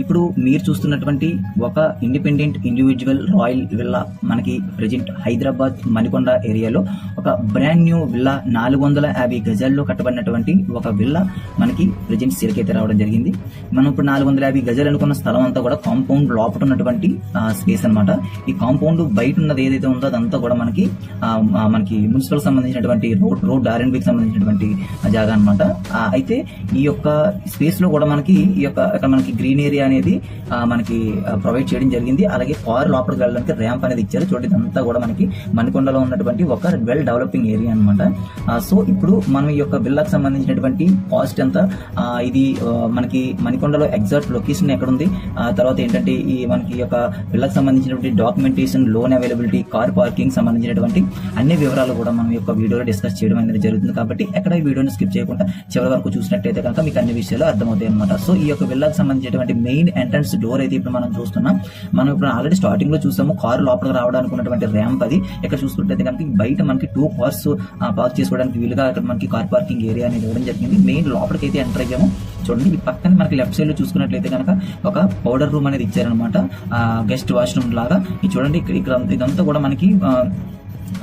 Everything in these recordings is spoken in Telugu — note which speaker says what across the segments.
Speaker 1: ఇప్పుడు మీరు చూస్తున్నటువంటి ఒక ఇండిపెండెంట్ ఇండివిజువల్ రాయల్ విల్లా మనకి ప్రజెంట్ హైదరాబాద్ మణికొండ ఏరియాలో ఒక బ్రాండ్ న్యూ విల్లా నాలుగు వందల యాభై గజాల్లో కట్టబడినటువంటి ఒక విల్లా మనకి ప్రజెంట్ సేల్కి రావడం జరిగింది. మనం ఇప్పుడు నాలుగు వందల యాభై గజాలు అనుకున్న స్థలం అంతా కూడా కాంపౌండ్ లోపల ఉన్నటువంటి స్పేస్ అన్నమాట. ఈ కాంపౌండ్ బయట ఉన్నది ఏదైతే ఉందో అదంతా కూడా మనకి మనకి మున్సిపల్ సంబంధించినటువంటి రోడ్ రోడ్ ఆర్ అండ్ సంబంధించినటువంటి జాగా అనమాట అయితే ఈ యొక్క స్పేస్లో కూడా మనకి ఈ యొక్క ఇక్కడ మనకి గ్రీన్ ఏరియా అనేది మనకి ప్రొవైడ్ చేయడం జరిగింది. అలాగే కార్ లోపలికి వెళ్ళడానికి ర్యాంప్ అనేది ఇచ్చారు. చూడండి ఇదంతా కూడా మనకి మణికొండలో ఉన్నటువంటి ఒక వెల్ డెవలపింగ్ ఏరియా అనమాట సో ఇప్పుడు మనం ఈ యొక్క విల్లాకి సంబంధించినటువంటి కాస్ట్ ఎంత? ఇది మనకి మణికొండలో ఎగ్జాక్ట్ లొకేషన్ ఎక్కడ ఉంది ఆ తర్వాత ఏంటంటే ఈ మనకి యొక్క విల్లాకి సంబంధించినటువంటి documentation loan availability car parking సంబంధించినటువంటి అన్ని వివరాలు కూడా మనం యొక్క వీడియోలో డిస్కస్ చేయడం అనేది జరుగుతుంది. కాబట్టి ఎక్కడ ఈ వీడియోని స్కిప్ చేయకుండా చివరి వరకు చూసినట్టయితే కనుక మీకు అన్ని విషయాలు అర్థమవుతాయి అనమాట సో ఈ యొక్క విల్లాకి సంబంధించినటువంటి మెయిన్ ఎంట్రన్స్ డోర్ అయితే ఇప్పుడు మనం చూస్తున్నాం. మనం ఇప్పుడు ఆల్రెడీ స్టార్టింగ్లో చూసాము కారు లోపలికి రావడానికి ఉన్నటువంటి ర్యాంప్ అది. ఇక్కడ చూసుకుంటే కనుక బయట మనకి టూ కార్స్ పార్క్ చేసుకోవడానికి వీలుగా ఇక్కడ మనకి కార్ పార్కింగ్ ఏరియా అనేది ఇవ్వడం జరిగింది. మెయిన్ లోపలికి అయితే ఎంటర్ అయ్యాము. చూడండి ఈ పక్కన మనకి లెఫ్ట్ సైడ్లో చూసుకున్నట్లయితే కనుక ఒక పౌడర్ రూమ్ అనేది ఇచ్చారనమాట గెస్ట్ వాష్రూమ్ లాగా. ఇది చూడండి ఇక్కడ ఇక్కడ ఇదంతా కూడా మనకి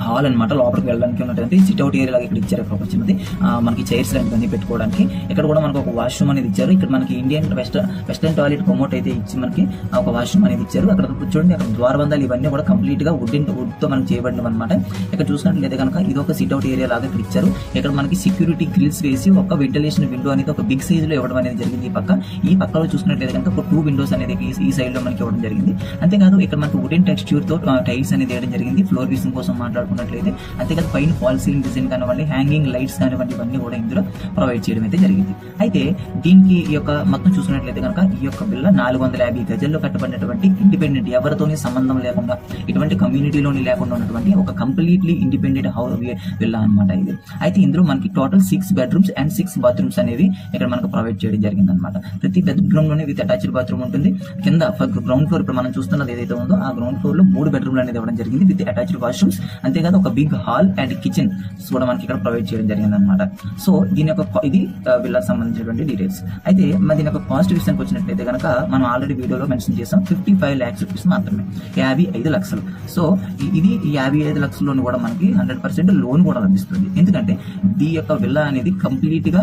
Speaker 1: హాల్ అన్నమాట లోపలికి వెళ్ళడానికి ఉన్నటువంటి సిట్ అవుట్ ఏరియా లాగా ఇక్కడ ఇచ్చారు ఇక్కడ వచ్చినది మనకి చైర్స్ లాంటివన్నీ పెట్టుకోవడానికి. ఇక్కడ కూడా మనకు ఒక వాష్రూమ్ అనేది ఇచ్చారు. ఇక్కడ మనకి Indian west western toilet commode అయితే ఇచ్చి మనకి ఒక వాష్రూమ్ అనేది ఇచ్చారు. అక్కడ చూడండి అక్కడ ద్వారబంధాలు ఇవన్నీ కూడా కంప్లీట్గా వుడ్ వుడ్తో మనకి చేయబడినవి అనమాట ఇక్కడ చూసినట్లయితే కనుక ఇది ఒక సిట్ అవుట్ ఏరియా లాగా ఇక్కడ ఇచ్చారు. ఇక్కడ మనకి సెక్యూరిటీ గ్రిల్స్ వేసి ఒక వెంటిలేషన్ విండో అనేది ఒక బిగ్ సైజ్లో ఇవ్వడం అనేది జరిగింది ఈ పక్క. ఈ పక్కలో చూసినట్లయితే కనుక ఒక టూ విండోస్ అనేది ఈ- సైడ్లో మనకి ఇవ్వడం జరిగింది. అంతేకాదు ఇక్కడ మనకి వుడెన్ టెక్స్ట్యూర్తో టైల్స్ అనేది వేయడం జరిగింది. ఫ్లోర్ వీసింగ్ కోసం మాట్లాడుకున్నట్లయితే అంతేకాదు పైన ఫాల్ సీలింగ్ డిజైన్ కానివ్వండి హ్యాంగింగ్ లైట్స్ కానివ్వండి ఇవన్నీ కూడా ఇందులో ప్రొవైడ్ చేయడం అయితే జరిగింది. అయితే దీనికి ఈ యొక్క మొత్తం చూసుకున్నట్లయితే కనుక ఈ యొక్క బిల్ల నాలుగు వందల యాభై గజల్లో కట్టబడినటువంటి ఇండిపెండెంట్ ఎవరితోని సంబంధం లేకుండా ఇటువంటి కమ్యూనిటీలోని లేకుండా ఉన్నటువంటి ఒక కంప్లీట్లీ ఇండిపెండెంట్ హౌస్ విల్లా అనమాట ఇది. అయితే ఇందులో మనకి total six bedrooms and six bathrooms అనేవి ఇక్కడ మనకు ప్రొవైడ్ చేయడం జరిగింది అనమాట ప్రతి బెడ్రూమ్లోనే విత్ అటాచ్డ్ బాత్రూమ్ ఉంటుంది. కింద గ్రౌండ్ ఫ్లోర్ ఇప్పుడు మనం చూస్తున్నది ఏదైతే ఉందో ఆ గ్రౌండ్ ఫ్లోర్లో మూడు బెడ్రూమ్లు అనేది ఇవ్వడం జరిగింది విత్ అటాచ్డ్ వాష్రూమ్స్ అంతేకాదు ఒక బిగ్ హాల్ అండ్ కిచెన్ కూడా మనకి ఇక్కడ ప్రొవైడ్ చేయడం జరిగింది అనమాట సో దీని యొక్క ఇది విల్లా సంబంధించినటువంటి డీటెయిల్స్ అయితే మరి దీని యొక్క కాస్ట్ విషయానికి వచ్చినట్లయితే కనుక మనం ఆల్రెడీ వీడియోలో మెన్షన్ చేసాం ఫిఫ్టీ ఫైవ్ ల్యాక్స్ రూపీస్ మాత్రమే యాభై ఐదు లక్షలు. సో ఇది యాభై ఐదు లక్షల్లోని కూడా మనకి హండ్రెడ్ పర్సెంట్ లోన్ కూడా లభిస్తుంది. ఎందుకంటే దీ యొక్క విల్లా అనేది కంప్లీట్గా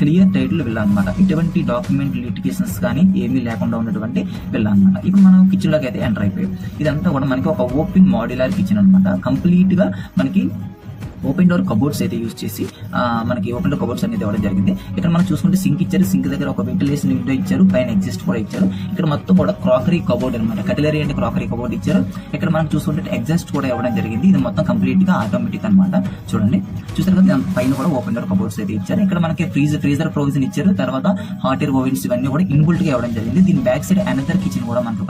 Speaker 1: క్లియర్ టైటిల్ విల్లా అనమాట ఇటువంటి డాక్యుమెంట్ లిటికేషన్స్ కానీ ఏమీ లేకుండా ఉన్నటువంటి విల్లా అనమాట ఇప్పుడు మనం కిచెన్లోకి అయితే ఎంటర్ అయిపోయాం. ఇదంతా కూడా మనకి ఒక ఓపెన్ మాడ్యులర్ కిచెన్ అనమాట కంప్లీట్ గా మనకి ఓపెన్ డోర్ కబోర్డ్స్ అయితే యూస్ చేసి మనకి ఓపెన్ డోర్ కబోర్డ్స్ అనేది ఇవ్వడం జరిగింది. ఇక్కడ మనం చూసుకుంటే సింక్ ఇచ్చారు సింక్ దగ్గర ఒక వెంటిలేషన్ విండో ఇచ్చారు పైన ఎగ్జిస్ట్ కూడా ఇచ్చారు. ఇక్కడ మొత్తం కూడా క్రాకరీ కబోర్డ్ అనమాట కటిలరీ అండ్ క్రాకరీ కబోర్డ్ ఇచ్చారు. ఇక్కడ మనం చూసుకుంటే ఎగ్జాస్ట్ కూడా ఇవ్వడం జరిగింది. ఇది మొత్తం కంప్లీట్గా ఆటోమేటిక్ అనమాట చూడండి. చూసారు కదా దాని పైన కూడా ఓపెన్ డోర్ కబోర్డ్స్ అయితే ఇచ్చారు. ఇక్కడ మనకి ఫ్రీజ్ ఫ్రీజర్ ప్రొవిజన్ ఇచ్చారు. తర్వాత హాట్ ఎయిర్ ఓవెన్స్ ఇవన్నీ కూడా ఇన్బుల్ట్గా ఇవ్వడం జరిగింది. దీని బ్యాక్ సైడ్ అనదర్ కిచెన్ కూడా మనకు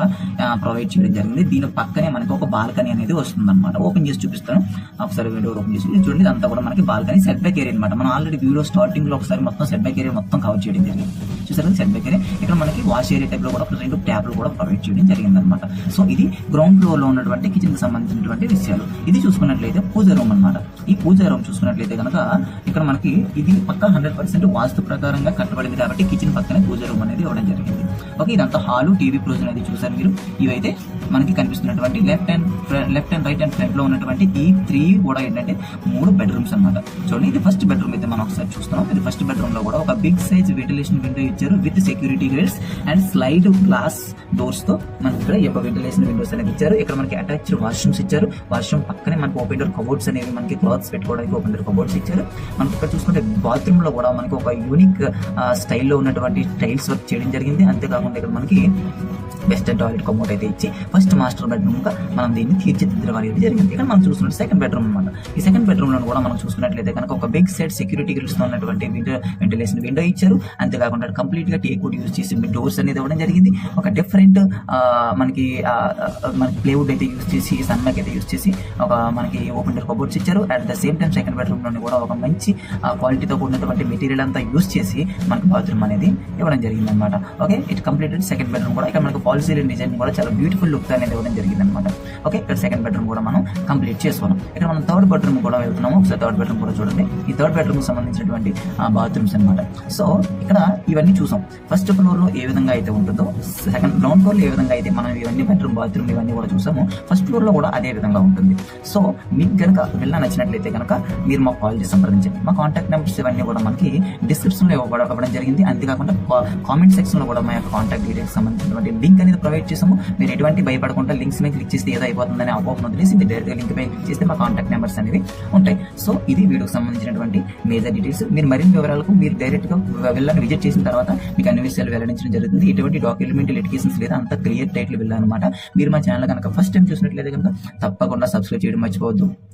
Speaker 1: ప్రొవైడ్ చేయడం జరిగింది. దీని పక్కనే మనకి ఒక బాల్కనీ అనేది వస్తుంది అనమాట ఓపెన్ చేసి చూపిస్తాను. ఒకసారి విండో ఓపెన్ చేసి ఇది చూడండి ఇదంతా కూడా మనకి బాల్కనీ సెట్ బ్యాక్ ఏరియా అనమాట మనం ఆల్రెడీ వ్యూలో స్టార్టింగ్లో ఒకసారి మొత్తం సెట్ బ్యాక్ ఏరియా మొత్తం కవర్ చేయడం జరిగింది. చూసారు సెట్ బ్యాక్ ఏరియా ఇక్కడ మనకి వాష్ ఏరియా టైప్లో కూడా రెండు ట్యాబ్లు కూడా ప్రొవైడ్ చేయడం జరిగింది అనమాట సో ఇది గ్రౌండ్ ఫ్లోర్లో ఉన్నటువంటి కిచెన్కి సంబంధించినటువంటి విషయాలు. ఇది చూసుకున్నట్లయితే పూజ రూమ్ అనమాట ఈ పూజ రూమ్ చూసుకున్నట్లయితే కనుక ఇక్కడ మనకి ఇది పక్క హండ్రెడ్ పర్సెంట్ వాస్తు ప్రకారంగా కట్టబడింది కాబట్టి కిచెన్ పక్కనే పూజ రూమ్ అనేది ఇవ్వడం జరిగింది. ఓకే ఇదంతా హాలు టీవీ ప్రొవిజన్ అనేది చూసారు మీరు. ఇవైతే మనకి కనిపిస్తున్నటువంటి left and left and right and ఫ్రంట్లో ఉన్నటువంటి ఈ త్రీ కూడా ఏంటంటే మూడు బెడ్రూమ్స్ అన్నమాట. చూడండి ఇది ఫస్ట్ బెడ్రూమ్ అయితే మనం ఒకసారి చూస్తున్నాం. ఇది ఫస్ట్ బెడ్రూమ్లో కూడా ఒక బిగ్ సైజ్ వెంటిలేషన్ విండో ఇచ్చారు with security grills and slide glass డోర్స్తో మనకి ఇక్కడ ఈ యొక్క వెంటిలేషన్ విండోస్ అనేది ఇచ్చారు. ఇక్కడ మనకి అటాచ్డ్ వాష్రూమ్స్ ఇచ్చారు. వాష్రూమ్ పక్కనే మనకి ఓపెన్ డోర్ కబోర్డ్స్ అనేవి మనకి క్లాత్స్ పెట్టుకోవడానికి ఓపెన్ డోర్ కబోర్డ్స్ ఇచ్చారు. మనకి ఇక్కడ చూసుకుంటే బాత్రూమ్లో కూడా మనకి ఒక యూనిక్ స్టైల్లో ఉన్నటువంటి టైల్స్ వర్క్ చేయడం జరిగింది. అంతేకాకుండా ఇక్కడ మనకి వెస్టర్న్ టాయిలెట్ కమోట్ అయితే ఇచ్చి ఫస్ట్ మాస్టర్ బెడ్రూమ్గా మనం దీన్ని తీర్చిదిద్దడం అనేది జరిగింది. ఇక్కడ మనం చూస్తున్న సెకండ్ బెడ్రూమ్ అనమాట ఈ సెకండ్ బెడ్రూమ్లో కూడా మనం చూసుకున్నట్లయితే కనుక ఒక బిగ్ సైడ్ సెక్యూరిటీ గ్రిల్స్తో ఉన్నటువంటి వెంటిలేషన్ విండో ఇచ్చారు. అంతేకాకుండా కంప్లీట్గా టేక్ యూస్ యూజ్ చేసి డోర్స్ అనేది ఇవ్వడం జరిగింది. ఒక డిఫరెంట్ మనకి మనకి ప్లేవుడ్ అయితే యూజ్ చేసి సన్మాక్ అయితే యూజ్ చేసి ఒక మనకి ఓపెన్ డోర్ కబోర్డ్స్ ఇచ్చారు. At the same time second bedroom కూడా ఒక మంచి క్వాలిటీతో కూడినటువంటి మెటీరియల్ అంతా యూజ్ చేసి మనకి బాత్రూమ్ అనేది ఇవ్వడం జరిగింది అనమాట okay it completed second bedroom కూడా. ఇక్కడ మనకి ఫాల్ సీలింగ్ డిజైన్ కూడా చాలా బ్యూటిఫుల్ లుక్ అనేది ఇవ్వడం జరిగింది అనమాట ఓకే ఇక్కడ సెకండ్ బెడ్రూమ్ కూడా మనం కంప్లీట్ చేసుకున్నాం ఇక్కడ మనం థర్డ్ బెడ్రూమ్ కూడా వెళ్తున్నాము. ఒకసారి థర్డ్ బెడ్రూమ్ కూడా చూడండి. ఈ థర్డ్ బెడ్రూమ్ సంబంధించినటువంటి బాత్రూమ్స్ అన్నమాట. సో ఇక్కడ ఇవన్నీ చూసాం. ఫస్ట్ ఫ్లోర్లో ఏ విధంగా అయితే ఉంటుందో సెకండ్ గ్రౌండ్ ఫ్లోర్లో ఏ విధంగా అయితే మనం ఇవన్నీ బెడ్రూమ్ బాత్రూమ్ ఇవన్నీ కూడా చూసాము ఫస్ట్ ఫ్లోర్లో కూడా అదే విధంగా ఉంటుంది. సో మీకు కనుక విల్లా నచ్చినట్లయితే కనుక మీరు మాకు కాల్ చేసి సంప్రదించండి. మా కాంటాక్ట్ నెంబర్స్ ఇవన్నీ కూడా మనకి డిస్క్రిప్షన్లో ఇవ్వబడ ఇవ్వడం జరిగింది. అంతేకాకుండా కామెంట్ సెక్షన్లో కూడా మా యొక్క కాంటాక్ట్ డీటెయిల్స్ సంబంధించినటువంటి లింక్ అనేది ప్రొవైడ్ చేసాము మీరు ఎటువంటి భయపడకుండా లింక్స్ మీద క్లిక్ చేస్తే ఏదో అయిపోతుందని అపోహం వదిలేసి మీరు డైరెక్ట్గా లింక్ పై క్లిక్ చేస్తే మా కాంటాక్ట్ నెంబర్స్ అనేవి ఉంటాయి. సో ఇది వీడియోకి సంబంధించినటువంటి మేజర్ డీటెయిల్స్. మీరు మరిన్ని వివరాలకు మీరు డైరెక్ట్గా వెళ్ళని విజిట్ చేసిన తర్వాత మీకు అన్ని విషయాలు వెల్లడించడం జరుగుతుంది. ఎటువంటి డాక్యుమెంట్ లిటికేషన్స్ లేదా అంత క్లియర్ టైటిల్ వెళ్ళాలన్నమాట మీరు మా ఛానల్ కనుక ఫస్ట్ టైం చూసినట్లయితే కనుక తప్పకుండా సబ్స్క్రైబ్ చేయడం మర్చిపోవద్దు.